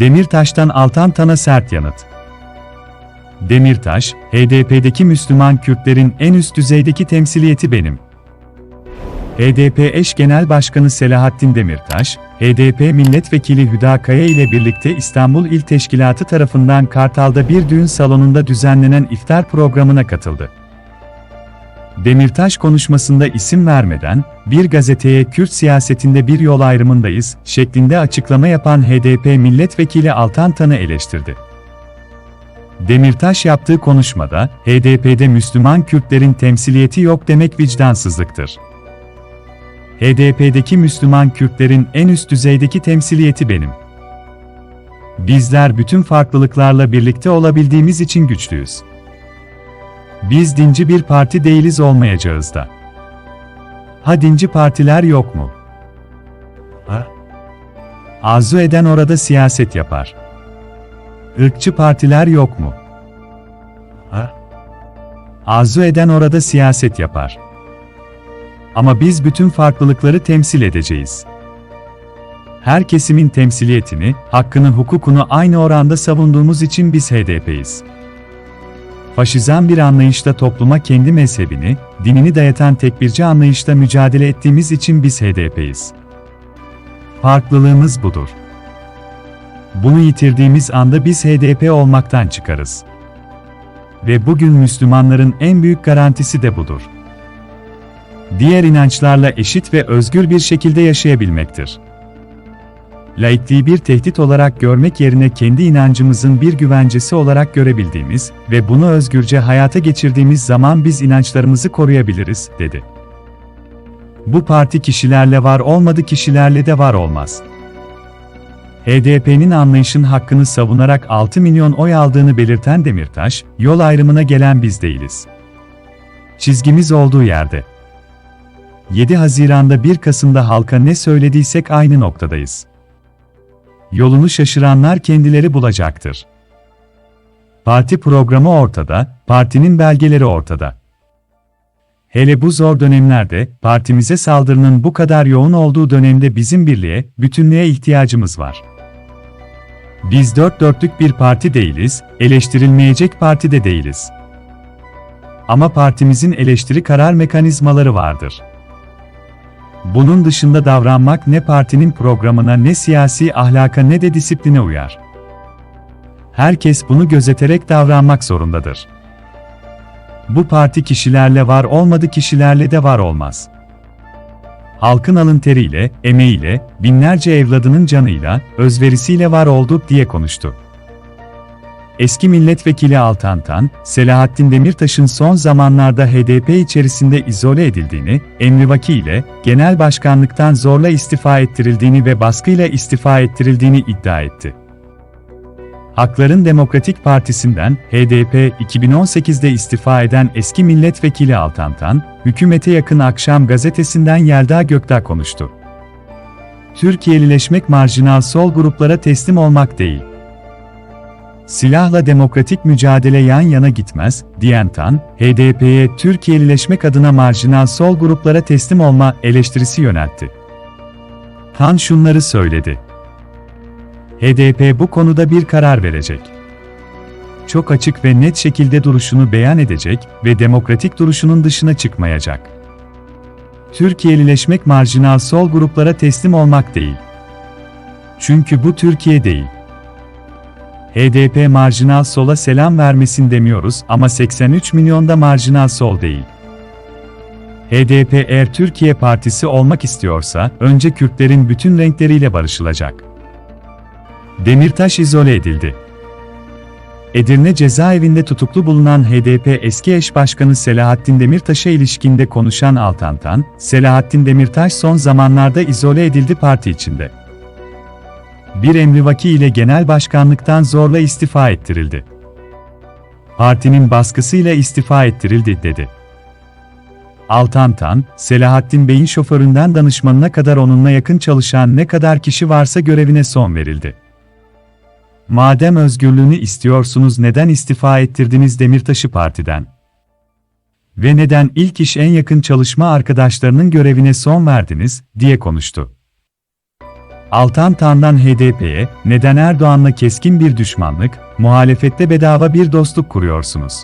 Demirtaş'tan Altan Tan'a sert yanıt. Demirtaş, HDP'deki Müslüman Kürtlerin en üst düzeydeki temsiliyeti benim. HDP eş genel başkanı Selahattin Demirtaş, HDP milletvekili Hüda Kaya ile birlikte İstanbul İl Teşkilatı tarafından Kartal'da bir düğün salonunda düzenlenen iftar programına katıldı. Demirtaş konuşmasında isim vermeden, bir gazeteye Kürt siyasetinde bir yol ayrımındayız şeklinde açıklama yapan HDP milletvekili Altan Tan'ı eleştirdi. Demirtaş yaptığı konuşmada, HDP'de Müslüman Kürtlerin temsiliyeti yok demek vicdansızlıktır. HDP'deki Müslüman Kürtlerin en üst düzeydeki temsiliyeti benim. Bizler bütün farklılıklarla birlikte olabildiğimiz için güçlüyüz. Biz dinci bir parti değiliz olmayacağız da. Ha dinci partiler yok mu? Ha? Arzu eden orada siyaset yapar. Irkçı partiler yok mu? Ha? Arzu eden orada siyaset yapar. Ama biz bütün farklılıkları temsil edeceğiz. Her kesimin temsiliyetini, hakkını, hukukunu aynı oranda savunduğumuz için biz HDP'yiz. Faşizan bir anlayışla topluma kendi mezhebini, dinini dayatan tekbirci anlayışla mücadele ettiğimiz için biz HDP'yiz. Farklılığımız budur. Bunu yitirdiğimiz anda biz HDP olmaktan çıkarız. Ve bugün Müslümanların en büyük garantisi de budur. Diğer inançlarla eşit ve özgür bir şekilde yaşayabilmektir. Laikliği bir tehdit olarak görmek yerine kendi inancımızın bir güvencesi olarak görebildiğimiz ve bunu özgürce hayata geçirdiğimiz zaman biz inançlarımızı koruyabiliriz, dedi. Bu parti kişilerle var olmadı kişilerle de var olmaz. HDP'nin anlayışın hakkını savunarak 6 milyon oy aldığını belirten Demirtaş, yol ayrımına gelen biz değiliz. Çizgimiz olduğu yerde. 7 Haziran'da 1 Kasım'da halka ne söylediysek aynı noktadayız. Yolunu şaşıranlar kendileri bulacaktır. Parti programı ortada, partinin belgeleri ortada. Hele bu zor dönemlerde, partimize saldırının bu kadar yoğun olduğu dönemde bizim birliğe, bütünlüğe ihtiyacımız var. Biz dört dörtlük bir parti değiliz, eleştirilmeyecek parti de değiliz. Ama partimizin eleştiri karar mekanizmaları vardır. Bunun dışında davranmak ne partinin programına ne siyasi ahlaka ne de disipline uyar. Herkes bunu gözeterek davranmak zorundadır. Bu parti kişilerle var olmadı kişilerle de var olmaz. Halkın alın teriyle, emeğiyle, binlerce evladının canıyla, özverisiyle var olduk diye konuştu. Eski milletvekili Altantan, Selahattin Demirtaş'ın son zamanlarda HDP içerisinde izole edildiğini, emrivaki ile genel başkanlıktan zorla istifa ettirildiğini ve baskıyla istifa ettirildiğini iddia etti. Hakların Demokratik Partisi'nden HDP 2018'de istifa eden eski milletvekili Altantan, hükümete yakın Akşam gazetesinden Yelda Gökdağ konuştu. Türkiye'lileşmek marjinal sol gruplara teslim olmak değil. Silahla demokratik mücadele yan yana gitmez, diyen Tan, HDP'ye Türkiye'lileşmek adına marjinal sol gruplara teslim olma eleştirisi yöneltti. Tan şunları söyledi. HDP bu konuda bir karar verecek. Çok açık ve net şekilde duruşunu beyan edecek ve demokratik duruşunun dışına çıkmayacak. Türkiye'lileşmek marjinal sol gruplara teslim olmak değil. Çünkü bu Türkiye değil. HDP marjinal sola selam vermesin demiyoruz ama 83 milyonda marjinal sol değil. HDP eğer Türkiye Partisi olmak istiyorsa, önce Kürtlerin bütün renkleriyle barışılacak. Demirtaş izole edildi. Edirne cezaevinde tutuklu bulunan HDP eski eş başkanı Selahattin Demirtaş'a ilişkinde konuşan Altantan, Selahattin Demirtaş son zamanlarda izole edildi parti içinde bir emrivaki ile genel başkanlıktan zorla istifa ettirildi. Partinin baskısıyla istifa ettirildi, dedi. Altantan, Selahattin Bey'in şoföründen danışmanına kadar onunla yakın çalışan ne kadar kişi varsa görevine son verildi. Madem özgürlüğünü istiyorsunuz neden istifa ettirdiniz Demirtaş'ı partiden? Ve neden ilk iş en yakın çalışma arkadaşlarının görevine son verdiniz, diye konuştu. Altan Tan'dan HDP'ye, neden Erdoğan'la keskin bir düşmanlık, muhalefette bedava bir dostluk kuruyorsunuz?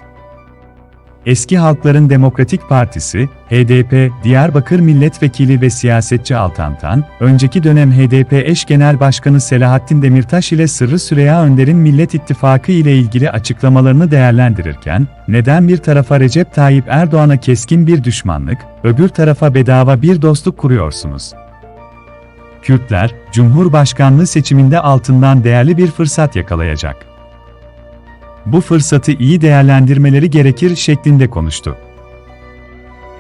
Eski Halkların Demokratik Partisi, HDP, Diyarbakır Milletvekili ve siyasetçi Altan Tan, önceki dönem HDP eş genel başkanı Selahattin Demirtaş ile Sırrı Süreyya Önder'in Millet İttifakı ile ilgili açıklamalarını değerlendirirken, neden bir tarafa Recep Tayyip Erdoğan'a keskin bir düşmanlık, öbür tarafa bedava bir dostluk kuruyorsunuz? Kürtler, Cumhurbaşkanlığı seçiminde altından değerli bir fırsat yakalayacak. Bu fırsatı iyi değerlendirmeleri gerekir şeklinde konuştu.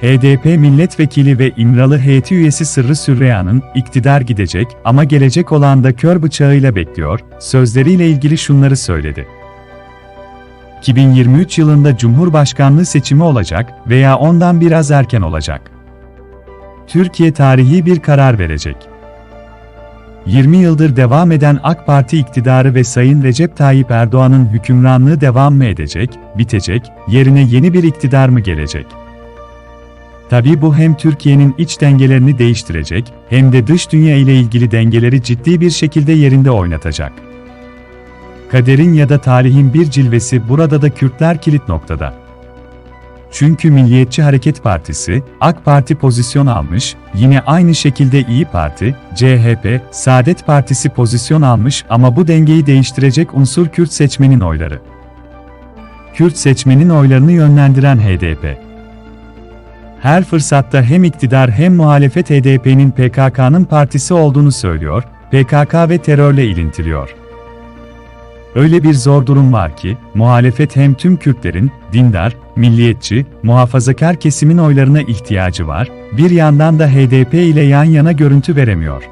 HDP milletvekili ve İmralı heyeti üyesi Sırrı Sürreya'nın iktidar gidecek ama gelecek olan da kör bıçağıyla bekliyor, sözleriyle ilgili şunları söyledi. 2023 yılında Cumhurbaşkanlığı seçimi olacak veya ondan biraz erken olacak. Türkiye tarihi bir karar verecek. 20 yıldır devam eden AK Parti iktidarı ve Sayın Recep Tayyip Erdoğan'ın hükümranlığı devam mı edecek, bitecek, yerine yeni bir iktidar mı gelecek? Tabii bu hem Türkiye'nin iç dengelerini değiştirecek, hem de dış dünya ile ilgili dengeleri ciddi bir şekilde yerinde oynatacak. Kaderin ya da tarihin bir cilvesi burada da Kürtler kilit noktada. Çünkü Milliyetçi Hareket Partisi, AK Parti pozisyon almış, yine aynı şekilde İyi Parti, CHP, Saadet Partisi pozisyon almış ama bu dengeyi değiştirecek unsur Kürt seçmenin oyları. Kürt seçmenin oylarını yönlendiren HDP. Her fırsatta hem iktidar hem muhalefet HDP'nin PKK'nın partisi olduğunu söylüyor, PKK ve terörle ilintiliyor. Öyle bir zor durum var ki, muhalefet hem tüm Kürtlerin, dindar, milliyetçi, muhafazakar kesimin oylarına ihtiyacı var, bir yandan da HDP ile yan yana görüntü veremiyor.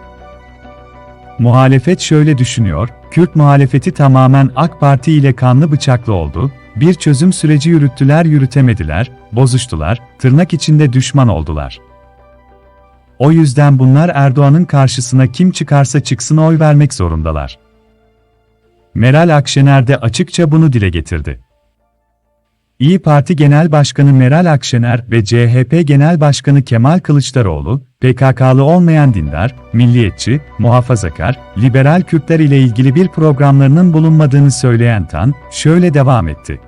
Muhalefet şöyle düşünüyor, Kürt muhalefeti tamamen AK Parti ile kanlı bıçaklı oldu, bir çözüm süreci yürüttüler yürütemediler, bozuştular, tırnak içinde düşman oldular. O yüzden bunlar Erdoğan'ın karşısına kim çıkarsa çıksın oy vermek zorundalar. Meral Akşener de açıkça bunu dile getirdi. İyi Parti Genel Başkanı Meral Akşener ve CHP Genel Başkanı Kemal Kılıçdaroğlu, PKK'lı olmayan dindar, milliyetçi, muhafazakar, liberal Kürtler ile ilgili bir programlarının bulunmadığını söyleyen Tan, şöyle devam etti.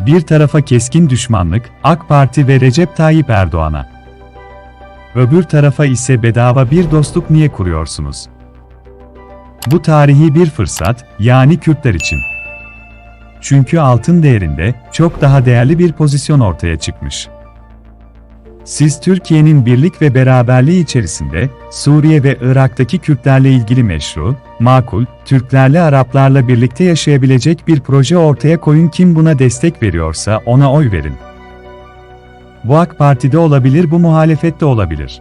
Bir tarafa keskin düşmanlık, AK Parti ve Recep Tayyip Erdoğan'a. Öbür tarafa ise bedava bir dostluk niye kuruyorsunuz? Bu tarihi bir fırsat, yani Kürtler için. Çünkü altın değerinde çok daha değerli bir pozisyon ortaya çıkmış. Siz Türkiye'nin birlik ve beraberliği içerisinde Suriye ve Irak'taki Kürtlerle ilgili meşru, makul, Türklerle Araplarla birlikte yaşayabilecek bir proje ortaya koyun kim buna destek veriyorsa ona oy verin. Bu AK Parti'de olabilir bu muhalefette olabilir.